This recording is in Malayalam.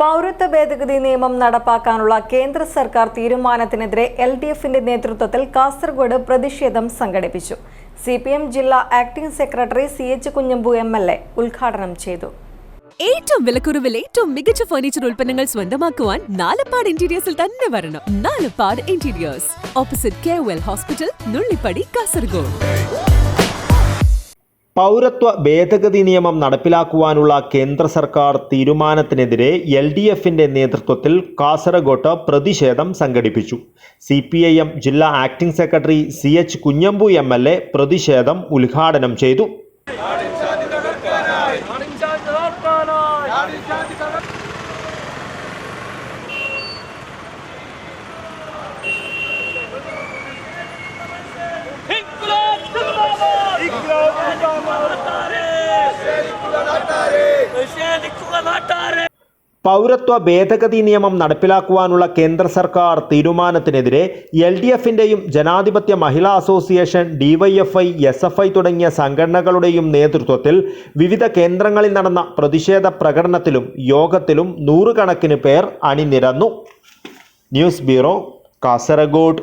പൗരത്വ ഭേദഗതി നിയമം നടപ്പാക്കാനുള്ള കേന്ദ്ര സർക്കാർ തീരുമാനത്തിനെതിരെ എൽ ഡി എഫിന്റെ നേതൃത്വത്തിൽ കാസർഗോഡ് പ്രതിഷേധം സംഘടിപ്പിച്ചു. സി പി എം ജില്ലാ acting secretary C H Kunhambu M L A ഉദ്ഘാടനം ചെയ്തു. ഏറ്റവും വിലക്കുറവിൽ ഏറ്റവും മികച്ച ഫർണിച്ചർ ഉൽപ്പന്നങ്ങൾ സ്വന്തമാക്കുവാൻ നാലപ്പാട് ഇന്റീരിയേഴ്സിൽ തന്നെ വരണം. Nalappad interiors opposite K hospital Nullippady Kasaragod പൗരത്വ ഭേദഗതി നിയമം നടപ്പിലാക്കുവാനുള്ള കേന്ദ്ര സർക്കാർ തീരുമാനത്തിനെതിരെ എൽ ഡി എഫിന്റെ നേതൃത്വത്തിൽ കാസർഗോട്ട് പ്രതിഷേധം സംഘടിപ്പിച്ചു. സി പി ഐ എം ജില്ലാ acting secretary C H Kunhambu M L A പ്രതിഷേധം ഉദ്ഘാടനം ചെയ്തു. പൗരത്വ ഭേദഗതി നിയമം നടപ്പിലാക്കുവാനുള്ള കേന്ദ്ര സർക്കാർ തീരുമാനത്തിനെതിരെ എൽ ഡി എഫിന്റെയും ജനാധിപത്യ മഹിളാ association DYFI S F I തുടങ്ങിയ സംഘടനകളുടെയും നേതൃത്വത്തിൽ വിവിധ കേന്ദ്രങ്ങളിൽ നടന്ന പ്രതിഷേധ പ്രകടനത്തിലും യോഗത്തിലും നൂറുകണക്കിന് പേർ അണിനിരന്നു. News bureau Kasaragod.